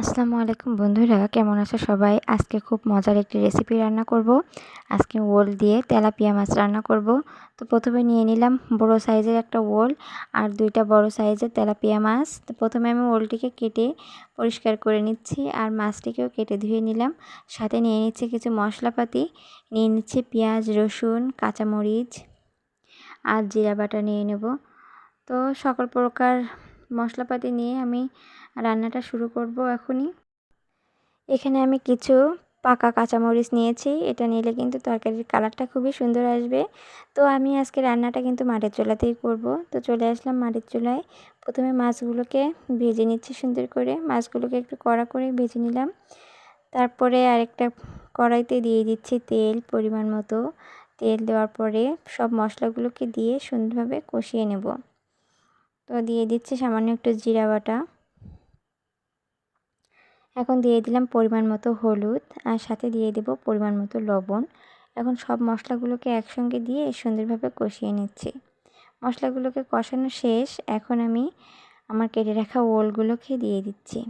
আসসালামু আলাইকুম বন্ধুরা, কেমন আছো সবাই? আজকে খুব মজার একটি রেসিপি রান্না করব। আজকে ওল দিয়ে তেলাপিয়া মাছ রান্না করব। তো প্রথমে নিয়ে নিলাম বড় সাইজের একটা ওল আর দুইটা বড় সাইজের তেলাপিয়া মাছ। তো প্রথমে আমি ওলটিকে কেটে পরিষ্কার করে নিচ্ছি আর মাছটিকেও কেটে ধুয়ে নিলাম। সাথে নিয়ে নিচ্ছি কিছু মশলাপাতি, নিয়ে নিচ্ছি পেঁয়াজ, রসুন, কাঁচামরিচ আর জিরা বাটা নিয়ে নেব। তো সকল প্রকার মশলাপাতি নিয়ে আমি রান্নাটা শুরু করব এখনই। এখানে আমি কিছু পাকা কাঁচামরিচ নিয়েছি। এটা নিলে কিন্তু তরকারির কালারটা খুবই সুন্দর আসবে। তো আমি আজকে রান্নাটা কিন্তু মাটির চুলাতেই করব। তো চলে আসলাম মাটির চুলায়। প্রথমে মাছগুলোকে ভেজে নিচ্ছি সুন্দর করে। মাছগুলোকে একটু কড়া করে ভেজে নিলাম। তারপরে আরেকটা কড়াইতে দিয়ে দিচ্ছি তেল পরিমাণ মতো। তেল দেওয়ার পরে সব মশলাগুলোকে দিয়ে সুন্দরভাবে কষিয়ে নেব। তো দিয়ে দিচ্ছি সামান্য একটু জিরা বাটা। এখন দিয়ে দিলাম পরিমাণ মতো হলুদ আর সাথে দিয়ে দেব পরিমাণ মতো লবণ। এখন সব মশলাগুলোকে একসঙ্গে দিয়ে সুন্দরভাবে কষিয়ে নিচ্ছি। মশলাগুলোকে কষানো শেষ, এখন আমি আমার কেটে রাখা ওলগুলোকে দিয়ে দিচ্ছি।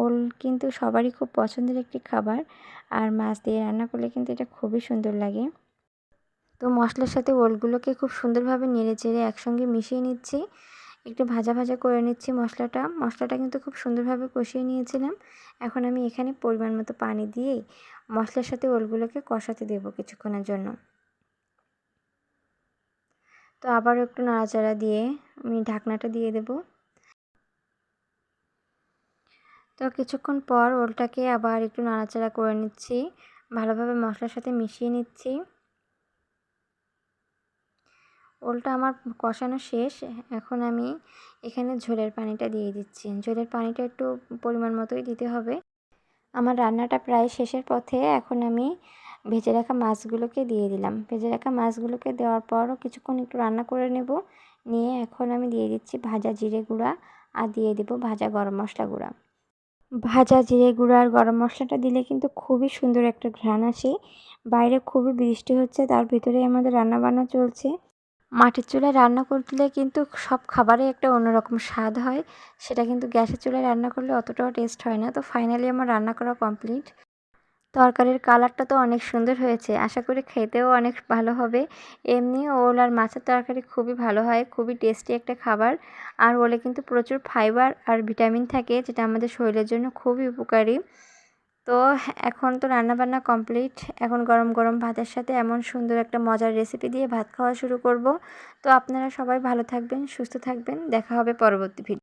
ওল কিন্তু সবারই খুব পছন্দের একটি খাবার আর মাছ দিয়ে রান্না করলে কিন্তু এটা খুবই সুন্দর লাগে। তো মশলার সাথে ওলগুলোকে খুব সুন্দরভাবে নেড়ে চেড়ে একসঙ্গে মিশিয়ে নিচ্ছি। একটু ভাজা ভাজা করে নিচ্ছি মশলাটা। মশলাটা কিন্তু খুব সুন্দরভাবে কষিয়ে নিয়েছিলাম। এখন আমি এখানে পরিমাণ মতো পানি দিয়েই মশলার সাথে ওলগুলোকে কষাতে দেব কিছুক্ষণের জন্য। তো আবারও একটু নাড়াচাড়া দিয়ে আমি ঢাকনাটা দিয়ে দেব। তো কিছুক্ষণ পর ওলটাকে আবার একটু নাড়াচাড়া করে নিচ্ছি। ভালোভাবে মশলার সাথে মিশিয়ে নিচ্ছি। ওলটা আমার কষানো শেষ। এখন আমি এখানে ঝোলের পানিটা দিয়ে দিচ্ছি। ঝোলের পানিটা একটু পরিমাণ মতোই দিতে হবে। আমার রান্নাটা প্রায় শেষের পথে এখন আমি ভেজে রাখা মাছগুলোকে দিয়ে দিলাম। ভেজে রাখা মাছগুলোকে দেওয়ার পরও কিছুক্ষণ একটু রান্না করে নেব। নিয়ে এখন আমি দিয়ে দিচ্ছি ভাজা জিরে গুঁড়া আর দিয়ে দেবো ভাজা গরম মশলা গুঁড়া। ভাজা জিরে গুঁড়া আর গরম মশলাটা দিলে কিন্তু খুবই সুন্দর একটা ঘ্রাণ আসে। বাইরে খুবই বৃষ্টি হচ্ছে, তার ভিতরে আমাদের রান্না বান্না চলছে। মাটির চুলায় রান্না করলে কিন্তু সব খাবারে একটা অন্যরকম স্বাদ হয়। সেটা কিন্তু গ্যাসের চুলায় রান্না করলে অতটাও টেস্ট হয় না। তো ফাইনালি আমার রান্না করা কমপ্লিট তরকারির কালারটা তো অনেক সুন্দর হয়েছে। আশা করি খেতেও অনেক ভালো হবে। এমনি ওল আর মাছের তরকারি খুবই ভালো হয়। খুবই টেস্টি একটা খাবার। আর ওলে কিন্তু প্রচুর ফাইবার আর ভিটামিন থাকে, যেটা আমাদের শরীরের জন্য খুবই উপকারী। তো এখন তো রান্নাবান্না কমপ্লিট। এখন গরম গরম ভাতের সাথে এমন সুন্দর একটা মজার রেসিপি দিয়ে ভাত খাওয়া শুরু করব। তো আপনারা সবাই ভালো থাকবেন, সুস্থ থাকবেন। দেখা হবে পরবর্তী ভিডিও